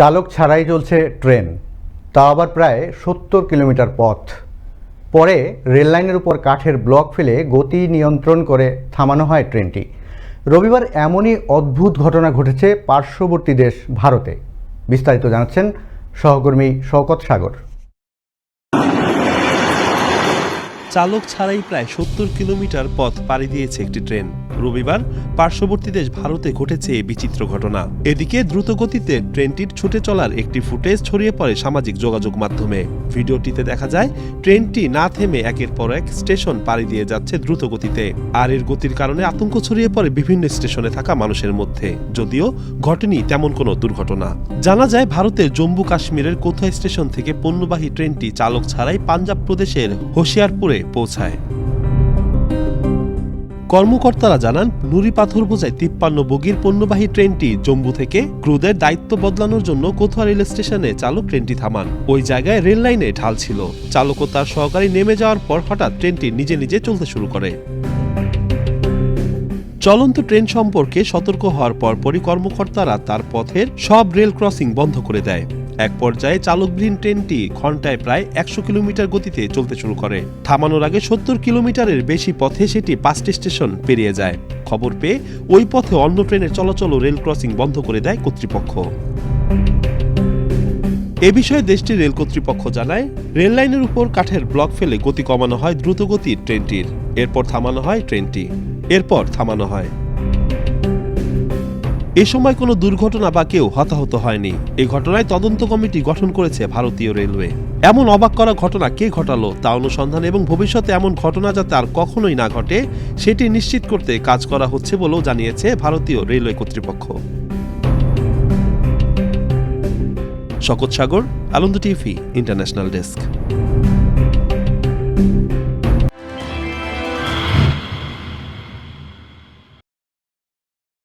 চালক ছাড়াই চলছে ট্রেন। তা আবার প্রায় সত্তর কিলোমিটার পথ। পরে রেললাইনের উপর কাঠের ব্লক ফেলে গতি নিয়ন্ত্রণ করে থামানো হয় ট্রেনটি। রবিবার এমনই অদ্ভুত ঘটনা ঘটেছে পার্শ্ববর্তী দেশ ভারতে। বিস্তারিত জানাচ্ছেন সহকর্মী শওকত সাগর। চালক ছাড়াই প্রায় সত্তর কিলোমিটার পথ পাড়ি দিয়েছে একটি ট্রেন। রবিবার পার্শ্ববর্তী দেশ ভারতে ঘটেছে এই বিচিত্র ঘটনা। এদিকে দ্রুতগতিতে ট্রেনটির ছুটে চলার একটি ফুটেজ ছড়িয়ে পড়ে সামাজিক যোগাযোগ মাধ্যমে। ভিডিওটিতে দেখা যায়, ট্রেনটি না থেমে একের পর এক স্টেশন পাড়ি দিয়ে যাচ্ছে দ্রুত গতিতে আর এর গতির কারণে আতঙ্ক ছড়িয়ে পড়ে বিভিন্ন স্টেশনে থাকা মানুষের মধ্যে। যদিও ঘটেনি তেমন কোনো দুর্ঘটনা। জানা যায়, ভারতের জম্মু কাশ্মীরের কোথায় স্টেশন থেকে পণ্যবাহী ট্রেনটি চালক ছাড়াই পাঞ্জাব প্রদেশের হোশিয়ারপুরে পৌঁছায়। কর্মকর্তারা জানান, নুড়ি পাথর বোঝায় তিপ্পান্ন বগির পণ্যবাহী ট্রেনটি জম্মু থেকে ক্রুদের দায়িত্ব বদলানোর জন্য কোথা রেল স্টেশনে চালক ট্রেনটি থামান। ওই জায়গায় রেল লাইনে ঢাল ছিল। চালক ও তার সহকারী নেমে যাওয়ার পর হঠাৎ ট্রেনটি নিজে নিজে চলতে শুরু করে। চলন্ত ট্রেন সম্পর্কে সতর্ক হওয়ার পরপরই কর্মকর্তারা তার পথের সব রেল ক্রসিং বন্ধ করে দেয়। এক পর্যায়ে চালকবিহীন ট্রেনটি ঘন্টায় প্রায় একশো কিলোমিটার গতিতে চলতে শুরু করে। থামানোর আগে সত্তর কিলোমিটারের বেশি পথে সেটি পাঁচটি স্টেশন পেরিয়ে যায়। খবর পেয়ে ওই পথে অন্য ট্রেনের চলাচল রেল ক্রসিং বন্ধ করে দেয় কর্তৃপক্ষ। এ বিষয়ে দেশটির রেল কর্তৃপক্ষ জানায়, রেল লাইনের উপর কাঠের ব্লক ফেলে গতি কমানো হয় দ্রুতগতির ট্রেনটির। এরপর থামানো হয় ট্রেনটি। এরপর থামানো হয়। এ সময় কোনো দুর্ঘটনা বা কেউ হতাহত হয়নি। এই ঘটনায় তদন্ত কমিটি গঠন করেছে ভারতীয় রেলওয়ে। এমন অবাক করা ঘটনা কে ঘটালো তা অনুসন্ধান এবং ভবিষ্যতে এমন ঘটনা যাতে আর কখনোই না ঘটে, সেটি নিশ্চিত করতে কাজ করা হচ্ছে বলেও জানিয়েছে ভারতীয় রেলওয়ে কর্তৃপক্ষ। শকত Sagar Ananda TV, international desk.